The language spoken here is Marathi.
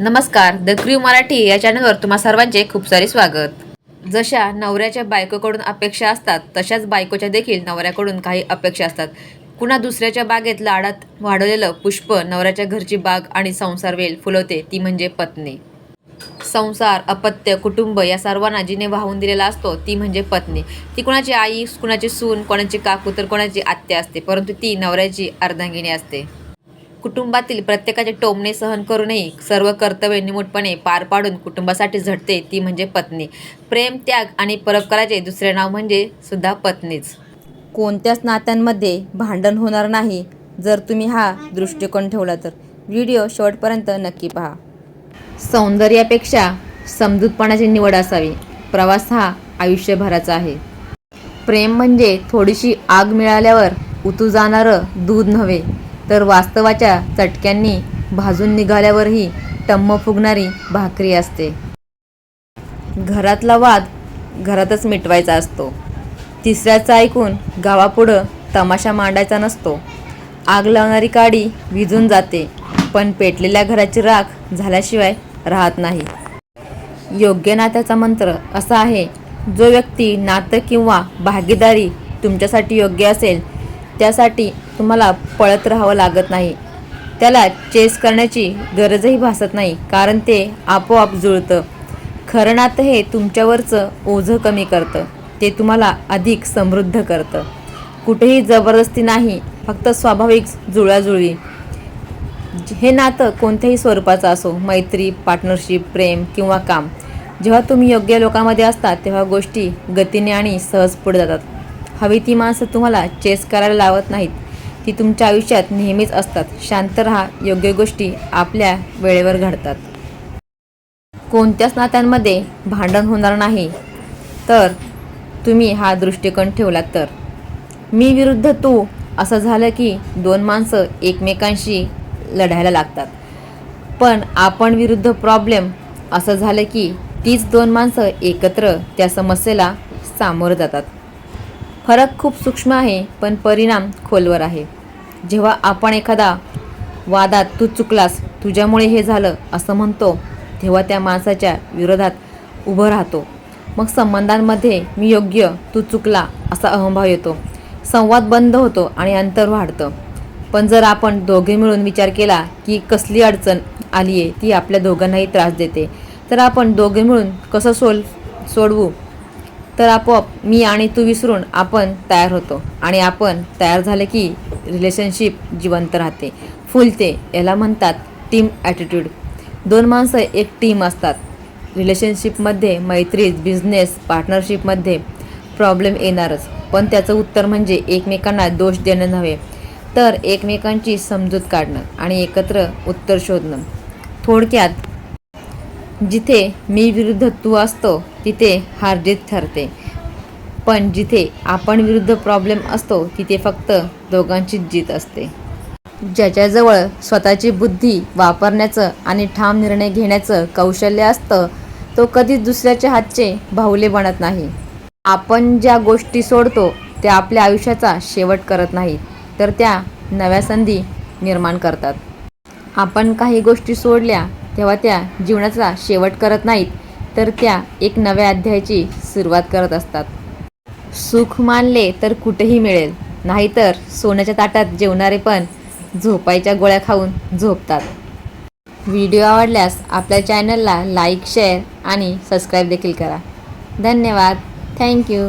नमस्कार द क्र्यू मराठी या चॅनलवर तुम्हा सर्वांचे खूप सारे स्वागत. जशा नवऱ्याच्या बायकोकडून अपेक्षा असतात तशाच बायकोच्या देखील नवऱ्याकडून काही अपेक्षा असतात. कुणा दुसऱ्याच्या बागेत लाडात वाढवलेलं पुष्प नवऱ्याच्या घरची बाग आणि संसार वेल फुलवते ती म्हणजे पत्नी. संसार अपत्य कुटुंब या सर्वांना जिने वाहून दिलेला असतो ती म्हणजे पत्नी. ती कोणाची आई कुणाची सून कोणाची काकू तर कोणाची आत्या असते परंतु ती नवऱ्याची अर्धांगिनी असते. कुटुंबातील प्रत्येकाचे टोमणे सहन करूनही सर्व कर्तव्य निमूटपणे पार पाडून कुटुंबासाठी झटते ती म्हणजे पत्नी. प्रेम त्याग आणि परोपकाराचे दुसरे नाव म्हणजे सुद्धा पत्नीच. कोणत्याच नात्यांमध्ये भांडण होणार नाही जर तुम्ही हा दृष्टिकोन ठेवला तर. व्हिडिओ शेवटपर्यंत नक्की पहा. सौंदर्यापेक्षा समजूतपणाची निवड असावी. प्रवास हा आयुष्यभराचा आहे. प्रेम म्हणजे थोडीशी आग मिळाल्यावर उतू जाणारं दूध नव्हे. तर वास्तवाच्या चटक्यांनी भाजून निघाल्यावरही टम्म फुगणारी भाकरी असते. घरातला वाद घरातच मिटवायचा असतो. तिसऱ्याचं ऐकून गावापुढं तमाशा मांडायचा नसतो. आग लावणारी काडी विजून जाते पण पेटलेल्या घराची राख झाल्याशिवाय राहत नाही. योग्य नात्याचा मंत्र असा आहे जो व्यक्ती नातं किंवा भागीदारी तुमच्यासाठी योग्य असेल त्यासाठी तुम्हाला पळत राहावं लागत नाही. त्याला चेस करण्याची गरजही भासत नाही कारण ते आपोआप जुळतं. खरं नातं हे तुमच्यावरचं ओझं कमी करतं. ते तुम्हाला अधिक समृद्ध करतं. कुठेही जबरदस्ती नाही फक्त स्वाभाविक जुळवाजुळवी हे नातं कोणत्याही स्वरूपाचं असो मैत्री पार्टनरशिप प्रेम किंवा काम. जेव्हा तुम्ही योग्य लोकांमध्ये असता तेव्हा गोष्टी गतीने आणि सहज पुढे जातात. हवी ती माणसं तुम्हाला चेस करायला लावत नाहीत. ती तुमच्या आयुष्यात नेहमीच असतात. शांत राहा. योग्य गोष्टी आपल्या वेळेवर घडतात. कोणत्याच नात्यांमध्ये भांडण होणार नाही. तर तुम्ही हा दृष्टिकोन ठेवला तर. मी विरुद्ध तू. असं झालं की दोन माणसं एकमेकांशी लढायला लागतात. पण आपण विरुद्ध प्रॉब्लेम असं झालं की तीच दोन माणसं एकत्र त्या समस्येला सामोरं जातात. फरक खूप सूक्ष्म आहे पण परिणाम खोलवर आहे. जेव्हा आपण एखादा वादात तू चुकलास तुझ्यामुळे हे झालं असं म्हणतो तेव्हा त्या माणसाच्या विरोधात उभं राहतो. मग संबंधांमध्ये मी योग्य तू चुकला असा अहंभाव येतो. संवाद बंद होतो आणि अंतर वाढतं. पण जर आपण दोघे मिळून विचार केला की कसली अडचण आली आहे ती आपल्या दोघांनाही त्रास देते. तर आपण दोघे मिळून कसं सोल सोडवू? तर आपोआप मी आणि तू विसरून आपण तयार होतो आणि आपण तयार झाले की रिलेशनशिप जिवंत राहते. फुलते याला म्हणतात टीम ॲटिट्यूड दोन माणसं एक टीम असतात. रिलेशनशिपमध्ये मैत्रीत बिझनेस पार्टनरशिपमध्ये प्रॉब्लेम येणारच. पण त्याचं उत्तर म्हणजे एकमेकांना दोष देणं नव्हे. तर एकमेकांची समजूत काढणं आणि एकत्र उत्तर शोधणं. थोडक्यात जिथे मी विरुद्ध तू असतो तिथे हार ठरते. पण जिथे आपण विरुद्ध प्रॉब्लेम असतो तिथे फक्त दोघांचीच जीत असते. ज्याच्याजवळ स्वतःची बुद्धी वापरण्याचं आणि ठाम निर्णय घेण्याचं कौशल्य असतं तो कधीच दुसऱ्याच्या हातचे बाहुले बनत नाही. आपण ज्या गोष्टी सोडतो त्या आपल्या आयुष्याचा शेवट करत नाहीत तर त्या नव्या संधी निर्माण करतात. आपण काही गोष्टी सोडल्या तेव्हा त्या जीवनाचा शेवट करत नाहीत तर त्या एक नव्या अध्यायाची सुरुवात करत असतात. सुख मानले तर कुठेही मिळेल नाहीतर सोन्याच्या ताटात जेवणारे पण झोपायच्या गोळ्या खाऊन झोपतात. व्हिडिओ आवडल्यास आपल्या चॅनलला लाईक शेअर आणि सबस्क्राईब देखील करा. धन्यवाद. थँक्यू.